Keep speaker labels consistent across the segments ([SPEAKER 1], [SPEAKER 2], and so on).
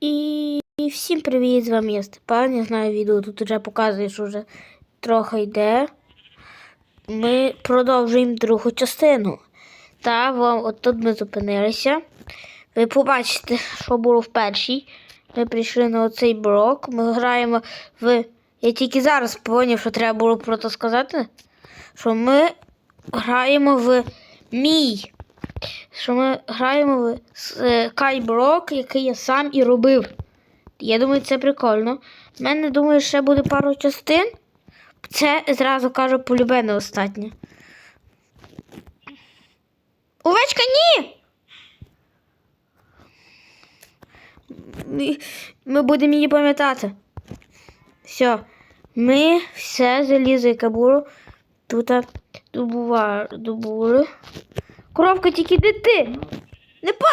[SPEAKER 1] І всім привіт, з вами я Степан. Я знаю, відео тут вже показує, що вже трохи йде. Ми продовжуємо другу частину. Та вам от тут ми зупинилися. Ви побачите, що було в першій. Ми прийшли на оцей блок. Ми граємо в. Я тільки зараз поняв, що треба було про це сказати. Що ми граємо в мій що ми граємо в е, кайблок, який я сам і робив. Я думаю, це прикольно. У мене, думаю, ще буде пару частин. Це зразу кажу полюбене останнє. Овечка, ні! Ми, будемо її пам'ятати. Все. Ми все залізо, яке було. Тут добували. Коровка тільки де ти. Не по.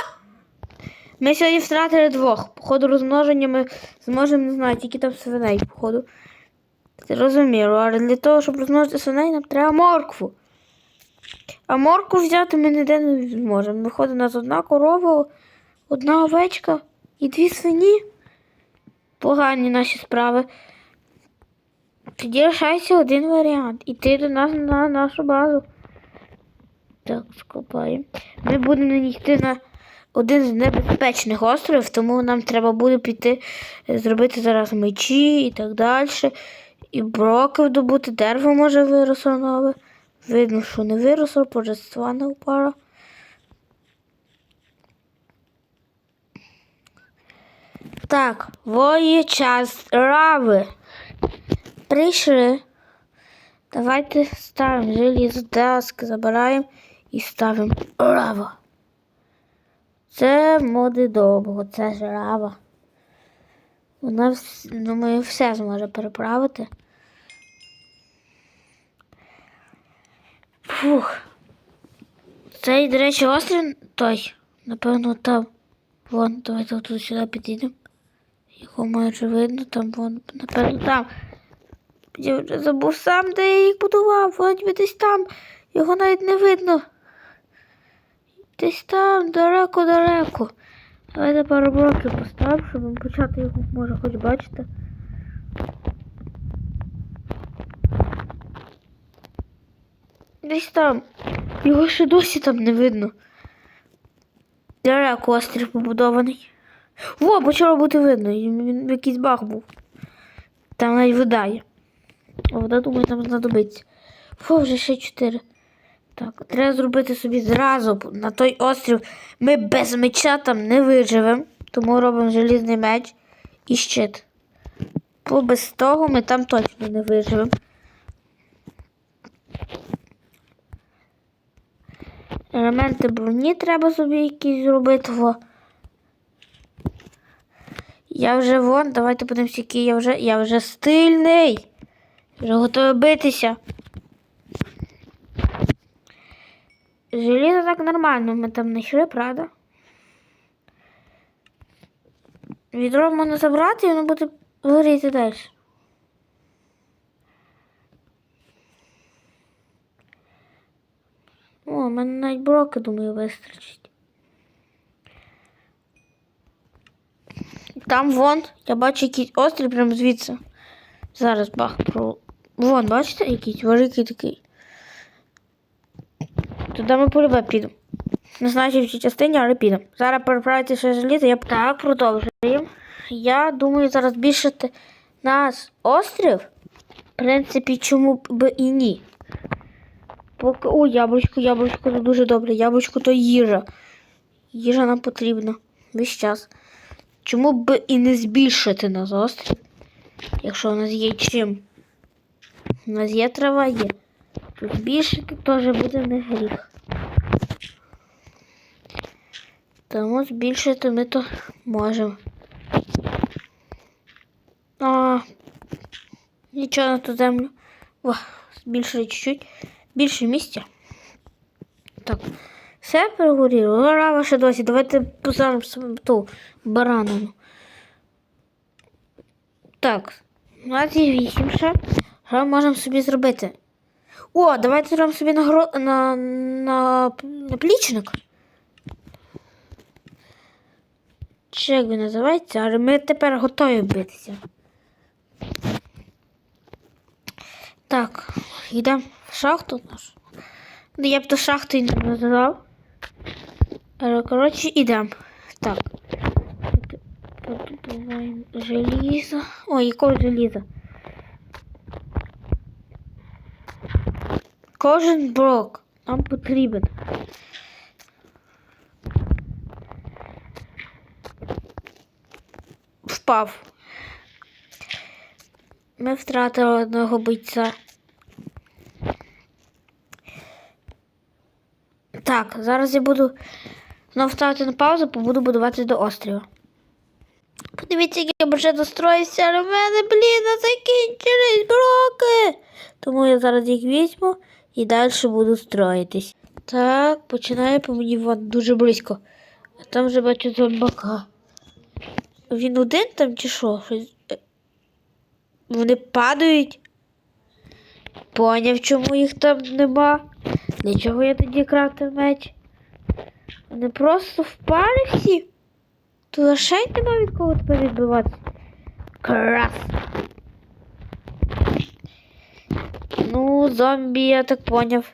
[SPEAKER 1] Ми сьогодні втратили двох. Походу розмноження ми зможемо, не знаю, тільки там свиней, походу. Це розуміло, але для того, щоб розмножити свиней, нам треба моркву. А моркву взяти ми ніде не зможемо. Виходить, у нас одна корова, одна овечка і дві свині. Погані наші справи. Тоді лишається один варіант. Іти до нас на нашу базу. Так, скопаємо. Ми будемо йти на один з небезпечних островів, тому нам треба буде піти е, зробити зараз мечі і так далі. І броки добути, дерево може виросло нове. Видно, що не виросло, божества не впало. Так, воє час рави. Прийшли. Давайте ставимо желізо, дески забираємо і ставимо лава. Це моди довго, це ж лава. Вона думаю, все зможе переправити. Фух. Цей, до речі, острів той, напевно, там. Вон, давайте тут сюди підійдемо. Його майже видно, там вон, напевно, там. Я вже забув сам, де я їх будував. Вроді десь там. Його навіть не видно. Десь там, далеко-далеко. Давайте пару блоків поставимо, щоб почати його може хоч бачити. Десь там. Його ще досі там не видно. Далеко острів побудований. Во, почало бути видно. Він якийсь баг був. Там навіть вода є. Вода, думаю, нам знадобиться. Фу, вже ще чотири. Так, треба зробити собі зразу на той острів. Ми без меча там не виживемо, тому робимо желізний меч і щит. Бо без того ми там точно не виживемо. Елементи броні треба собі якісь зробити. Во. Я вже вон, давайте подивимося, який я вже. Я вже стильний. Вже готовий битися. Желізо так нормально ми там не йшли, правда? Відро можна забрати і воно буде горіти далі. О, у мене навіть броки, думаю, вистачить. Там вон, я бачу якийсь острів прямо звідси. Зараз бах про. Вон, бачите, якийсь великий такий. Туди ми полюбе підемо. Не знаю, чи в цій частині, але підемо. Зараз переправити ще желізо, я так продовжуємо. Я думаю, зараз збільшити нас острів. В принципі, чому б і ні. Поки... О, яблучко, яблучко це дуже добре. Яблучко то їжа. Їжа нам потрібна весь час. Чому б і не збільшити нас острів? Якщо у нас є чим. У нас є трава є. Тут збільшити теж буде не гріх. Тому збільшити ми то можемо. А, нічого на ту землю. О, збільшили чуть-чуть. Більше місця. Так. Все перегоріло. Лава ще досі. Давайте позаримо ту баранину. Так. У нас є вісім ще. Що можемо собі зробити? О, давайте зробимо собі нагро... на... на... наплічник. Чи як він називається, але ми тепер готові битися. Так, йдемо в шахту нашу. Ну, я б то шахтою не називав. Але, коротше, йдемо. Так. Добуваємо желізо. Ой, якого желіза? Кожен блок нам потрібен. Впав. Ми втратили одного бойця. Так, зараз я буду знову ставити на паузу, бо буду будуватися до острова. Подивіться, як я вже достроївся, але в мене, блін, закінчились блоки. Тому я зараз їх візьму і далі буду строїтись. Так, починає по мені вон дуже близько. А там вже бачу зомбака. Він один там чи що? Е, Вони падають. Поняв, чому їх там нема. Для чого я тоді крафтив меч? Вони просто впали всі. Тут лише нема від кого тепер відбиватися. Крас. Ну, зомбі, я так поняв.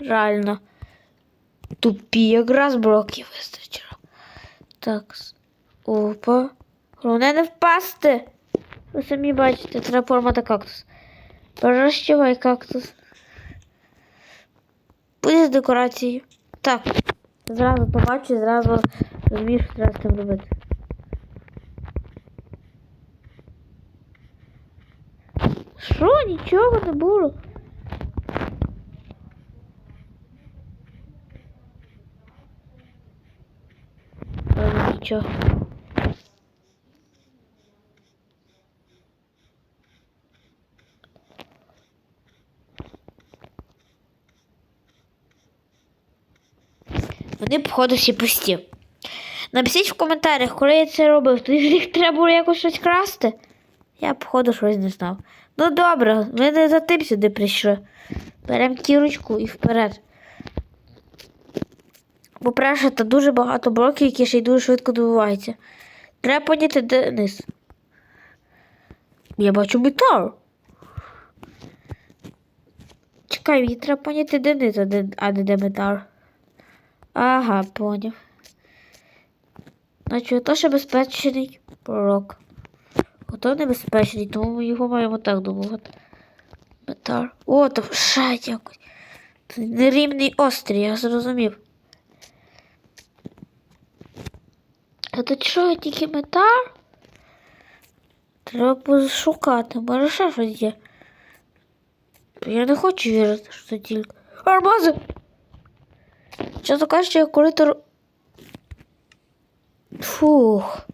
[SPEAKER 1] Реально. Тупі якраз блоків вистачило. Так. Опа. Головне не впасти. Ви самі бачите, треба формати кактус. Розчивай кактус. Буде декорацією. Так. Зразу побачу, зразу розумію, що треба з цим робити. Що? Нічого не було. Нічого. Вони, походу, всі пусті. Напишіть в коментарях, коли я це робив, то їх треба було якось щось красти. Я, походу, щось не знав. Ну добре, ми не за тим сюди прийшли. Беремо кірочку і вперед. По-перше, та дуже багато блоків, які ще й дуже швидко добуваються. Треба поняти, де. Я бачу метал. Чекай, мені треба поняти, де низ, а де метал. Ага, поняв. Значить, то ще безпечний пророк. Ото небезпечний, тому ми його маємо так добувати. Метал. О, то ще якось. Це нерівний острій, я зрозумів. А тут що, тільки метал? Треба пошукати, може ще щось є. Я не хочу вірити, що тільки. Армази! Чесно кажучи, я коли то... Фух.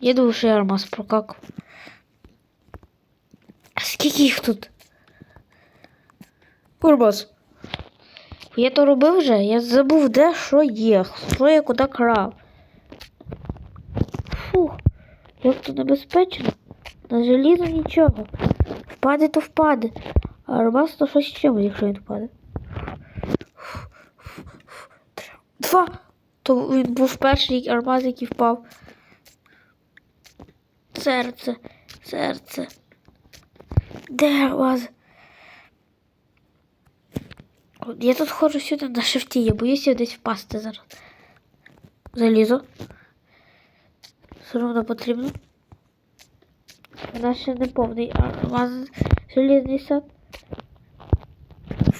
[SPEAKER 1] Я думаю, що я армаз прокакав. А скільки їх тут? Армаз. Я то робив вже, я забув, де що є, що я куди крав. Фух, як то небезпечно. На желізо нічого. Впаде, то впаде. А армаз то щось з чимось, якщо він впаде. Два. То він був перший армаз, який впав. Серце, серце. Де армаз? Я тут ходжу сюди на шифті, я боюся десь впасти зараз. Залізо. Все одно потрібно. Нас ще не повний армаз желізний сад.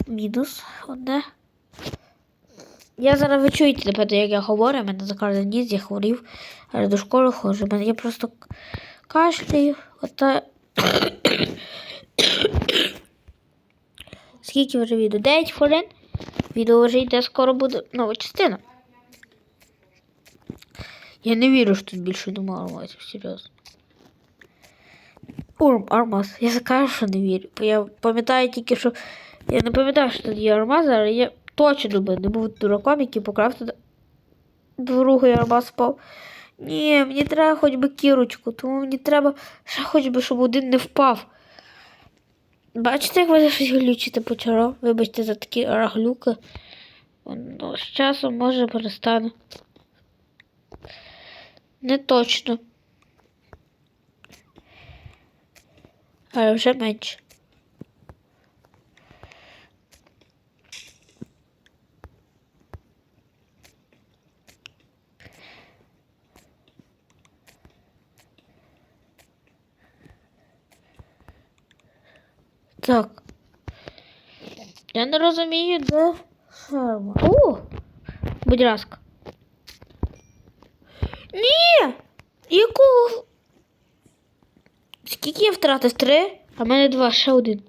[SPEAKER 1] Мінус одне. Я зараз ви чуєте, напевно, як я говорю, в мене закладений ніс, я хворів, але до школи ходжу. Я просто кашляю. Ота... Скільки вже відео? 9 хвилин. Відео вже йде, скоро буде нова частина. Я не вірю, що тут більше нема армазів, серйозно. Урм, армаз. Я скажу, що не вірю. Я пам'ятаю тільки, що. Я не пам'ятаю, що тут є армаз, але я точно би не був дураком, який покрав туди другий армаз впав. Ні, мені треба хоч би кірочку, тому мені треба ще хоч би, щоб один не впав. Бачите, як ви щось глючите почало? Вибачте за такі раглюки. Воно з часом може перестане. Не точно. Але вже менше. Так. Я не розумію, де ферма. О! Будь ласка. Ні! Яку? Скільки я втратив? Три? А в мене два, ще один.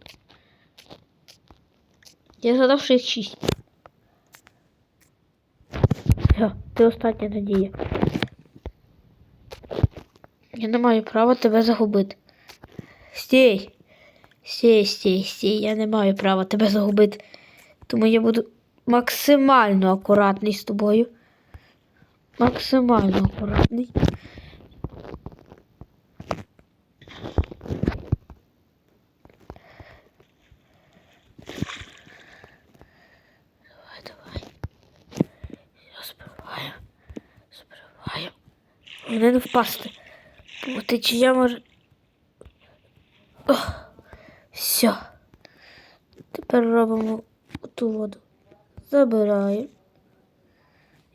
[SPEAKER 1] Я згадав, що їх шість. Все, ти остання надія. Я не маю права тебе загубити. Стій! Стій, стій, стій, я не маю права тебе загубити. Тому я буду максимально акуратний з тобою. Максимально акуратний. Давай, давай. Я збиваю. Збиваю. Не впасти. Бо течія може. Ох. Все. Робимо ту воду. Забираємо.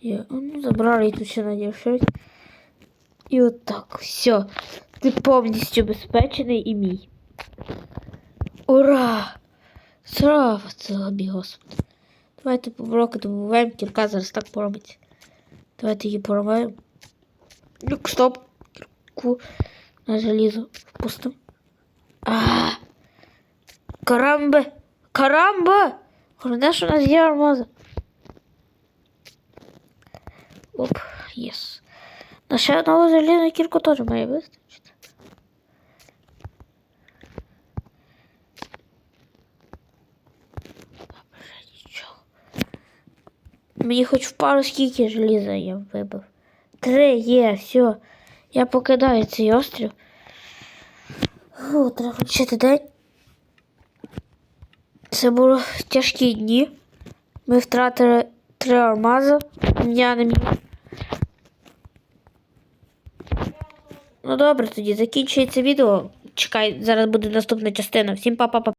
[SPEAKER 1] Є. Ну, забрали і тут ще надівшись. І отак. Все. Ти повністю безпечений і мій. Ура! Слава тобі, Господи. Давайте поброки добуваємо, кірка зараз так поробиться. Давайте її поробимо. Ну, стоп. Кірку на желізо впустимо. А, карамбе! Карамба! Головне, що у нас є армаза. Оп, єс. На ще одного залізну кірку теж має вистачити. Мені хоч в пару скільки желіза я вибив. Три є, все. Я покидаю цей острів. Треба включити день. Це були тяжкі дні. Ми втратили три алмази. Я не міг. Ну добре, тоді закінчується відео. Чекай, зараз буде наступна частина. Всім па-па-па.